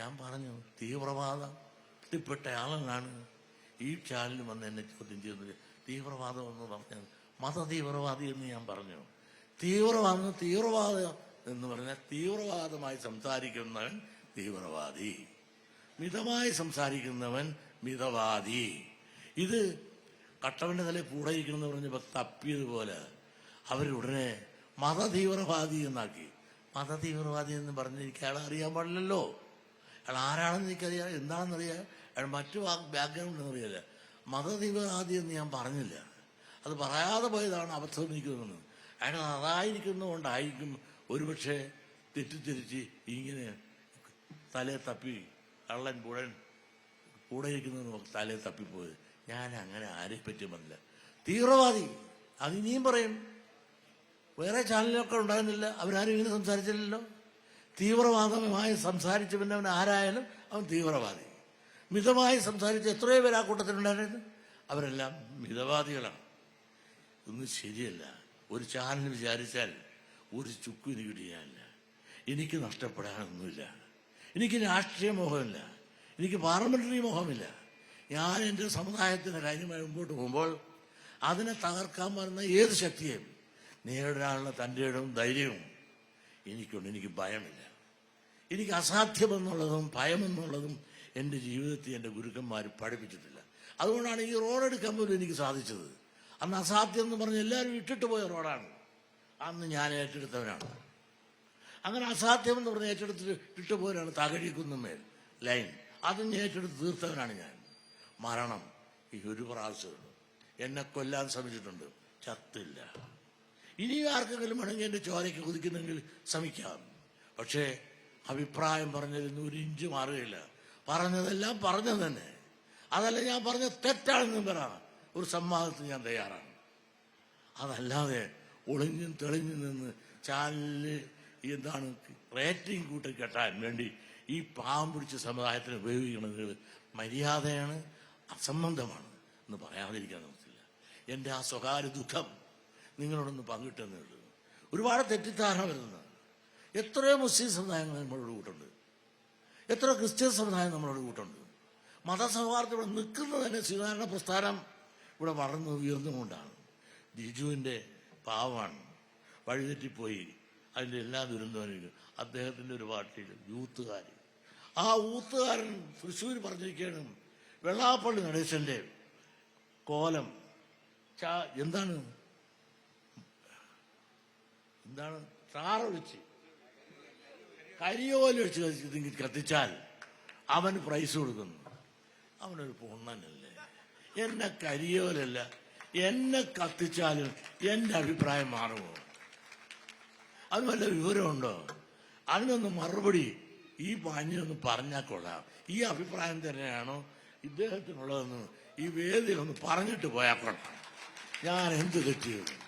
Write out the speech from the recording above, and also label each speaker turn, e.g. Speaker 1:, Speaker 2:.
Speaker 1: ഞാൻ പറഞ്ഞു തീവ്രവാദം? തീവ്രവാദത്തിൽപ്പെട്ട ആളാണ് ഈ ചാനലിൽ വന്ന് എന്നെ ചോദ്യം ചെയ്യുന്നത് തീവ്രവാദം എന്ന് പറഞ്ഞത് മത തീവ്രവാദി എന്ന് ഞാൻ പറഞ്ഞു. തീവ്രവാദം തീവ്രവാദം എന്ന് പറഞ്ഞാൽ തീവ്രവാദമായി സംസാരിക്കുന്നവൻ തീവ്രവാദി. മിതമായി സംസാരിക്കുന്നവൻ മിതവാദി. ഇത് കട്ടവന്റെ തലയിൽ കൂടെയിരിക്കണമെന്ന് പറഞ്ഞപ്പോ തപ്പിയതുപോലെ അവരുടനെ മതതീവ്രവാദി എന്നാക്കി. മതതീവ്രവാദി എന്ന് പറഞ്ഞിരിക്കാൻ അറിയാൻ പാടില്ലല്ലോ. അയാൾ ആരാണെന്ന് എനിക്കറിയാം. എന്താണെന്നറിയാം. അയാൾ മറ്റു ബാക്ക്ഗ്രൗണ്ട് എന്നറിയില്ല മതതീവ്രവാദി എന്ന് ഞാൻ പറഞ്ഞില്ല. അത് പറയാതെ പോയതാണ് അബദ്ധം നിൽക്കുന്നത് അയാൾ അതായിരിക്കുന്നതുകൊണ്ടായിരിക്കും ഒരുപക്ഷെ തെറ്റിദ്ധരിച്ച് ഇങ്ങനെ തലയെ തപ്പി കള്ളൻ പുഴൻ കൂടെ ഇരിക്കുന്നവന് തലയെ തപ്പിപ്പോയത്. ഞാൻ അങ്ങനെ ആരെ പറ്റി പറഞ്ഞില്ല. തീവ്രവാദി അത് ഇനിയും പറയും. വേറെ ചാനലൊക്കെ ഉണ്ടായിരുന്നില്ല. അവരാരും ഇങ്ങനെ സംസാരിച്ചില്ലല്ലോ. തീവ്രവാദമായി സംസാരിച്ചവൻ അവൻ ആരായാലും അവൻ തീവ്രവാദി. മിതമായി സംസാരിച്ച് എത്രയോ പേര് ആ കൂട്ടത്തിലുണ്ടായിരുന്നു. അവരെല്ലാം മിതവാദികളാണ്. ഇതൊന്നും ശരിയല്ല. ഒരു ചാനൽ വിചാരിച്ചാൽ ഒരു ചുക്കും എനിക്ക് ചെയ്യാനില്ല എനിക്ക് നഷ്ടപ്പെടാനൊന്നുമില്ല. എനിക്ക് രാഷ്ട്രീയ മോഹമില്ല. എനിക്ക് പാർലമെന്ററി മോഹമില്ല. ഞാൻ എന്റെ സമുദായത്തിന് കാര്യമായി മുമ്പോട്ട് പോകുമ്പോൾ അതിനെ തകർക്കാൻ വരുന്ന ഏത് ശക്തിയെയും നേരിടാനുള്ള തന്റെ ഇടവും ധൈര്യവും എനിക്കുണ്ട് എനിക്ക് ഭയമില്ല. എനിക്ക് അസാധ്യമെന്നുള്ളതും ഭയമെന്നുള്ളതും എന്റെ ജീവിതത്തിൽ എന്റെ ഗുരുക്കന്മാർ പഠിപ്പിച്ചിട്ടില്ല. അതുകൊണ്ടാണ് ഈ റോഡ് എടുക്കാൻ പോലും എനിക്ക് സാധിച്ചത്. അന്ന് അസാധ്യം എന്ന് പറഞ്ഞ് എല്ലാവരും ഇട്ടിട്ട് പോയ റോഡാണ് അന്ന് ഞാൻ ഏറ്റെടുത്തവനാണ്. അങ്ങനെ അസാധ്യം എന്ന് പറഞ്ഞ് ഏറ്റെടുത്തിട്ട് ഇട്ട് പോരാണ് തകഴിക്കുന്നുമേൽ. ലൈൻ. അതും ഏറ്റെടുത്ത് തീർത്തവനാണ് ഞാൻ. മരണം ഈ ഒരു പ്രാവശ്യമുള്ളൂ എന്നെ കൊല്ലാൻ ശ്രമിച്ചിട്ടുണ്ട്. ചത്തില്ല. ഇനി ആർക്കെങ്കിലും വേണമെങ്കിൽ എന്റെ ചോരയ്ക്ക് കുതിക്കുന്നെങ്കിൽ ശ്രമിക്കാം. പക്ഷേ അഭിപ്രായം പറഞ്ഞതിൽ ഒരു ഇഞ്ച് മാറുകയില്ല. പറഞ്ഞതെല്ലാം പറഞ്ഞത് തന്നെ. അതല്ല ഞാൻ പറഞ്ഞ തെറ്റാണെന്നും പറയാം ഒരു സംവാദത്തിന് ഞാൻ തയ്യാറാണ്. അതല്ലാതെ ഒളിഞ്ഞും തെളിഞ്ഞും നിന്ന് ചാനലിൽ എന്താണ് റേറ്റിംഗ് കൂട്ടി കെട്ടാൻ വേണ്ടി ഈ പാവം പിടിച്ച സമുദായത്തിന് ഉപയോഗിക്കണമെങ്കിൽ മര്യാദയാണ് അസംബന്ധമാണ് എന്ന് പറയാതിരിക്കാൻ നമുക്കില്ല എന്റെ ആ സ്വകാര്യ ദുഃഖം നിങ്ങളോടൊന്ന് പങ്കിട്ടെന്നേ ഉള്ളൂ ഒരുപാട് തെറ്റിദ്ധാരണ വരുന്ന എത്രയോ മുസ്ലിം സമുദായങ്ങൾ നമ്മളോട് കൂട്ടുണ്ട്. എത്രയോ ക്രിസ്ത്യൻ സമുദായം നമ്മളോട് കൂട്ടുണ്ട്. മതസൗഹാർദ്ദം ഇവിടെ നിൽക്കുന്നത് തന്നെ സ്വീകാരണ പ്രസ്ഥാനം ഇവിടെ വളർന്നു ഉയർന്നുകൊണ്ടാണ്. ജിജുവിന്റെ പാവമാണ്. വഴിതെറ്റിപ്പോയി. അതിന്റെ എല്ലാ ദുരന്തവും അദ്ദേഹത്തിന്റെ ഒരു പാർട്ടിയിൽ യൂത്തുകാർ ആ യൂത്തുകാരൻ തൃശ്ശൂർ പറഞ്ഞിരിക്കുകയാണ് വെള്ളാപ്പള്ളി നടേശന്റെ കോലം. എന്താണ്? എന്താണ്? ടാറൊഴിച്ച് കരിയോലൊഴിച്ച് കത്തി- കത്തിച്ചാൽ അവന് പ്രൈസ് കൊടുക്കുന്നു. അവനൊരു പൊണ്ണനല്ലേ? എന്നെ കരിയോലല്ല എന്നെ കത്തിച്ചാലും എന്റെ അഭിപ്രായം മാറുമോ? അത് വല്ല വിവരമുണ്ടോ? അതിനൊന്ന് മറുപടി ഈ പാഞ്ഞൊന്ന് പറഞ്ഞാൽ കൊള്ളാം. ഈ അഭിപ്രായം തന്നെയാണോ ഇദ്ദേഹത്തിനുള്ളതെന്ന് ഈ വേദിയിൽ ഒന്ന് പറഞ്ഞിട്ട് പോയാൽ കൊള്ളാം. ഞാൻ എന്ത് തെറ്റിയത്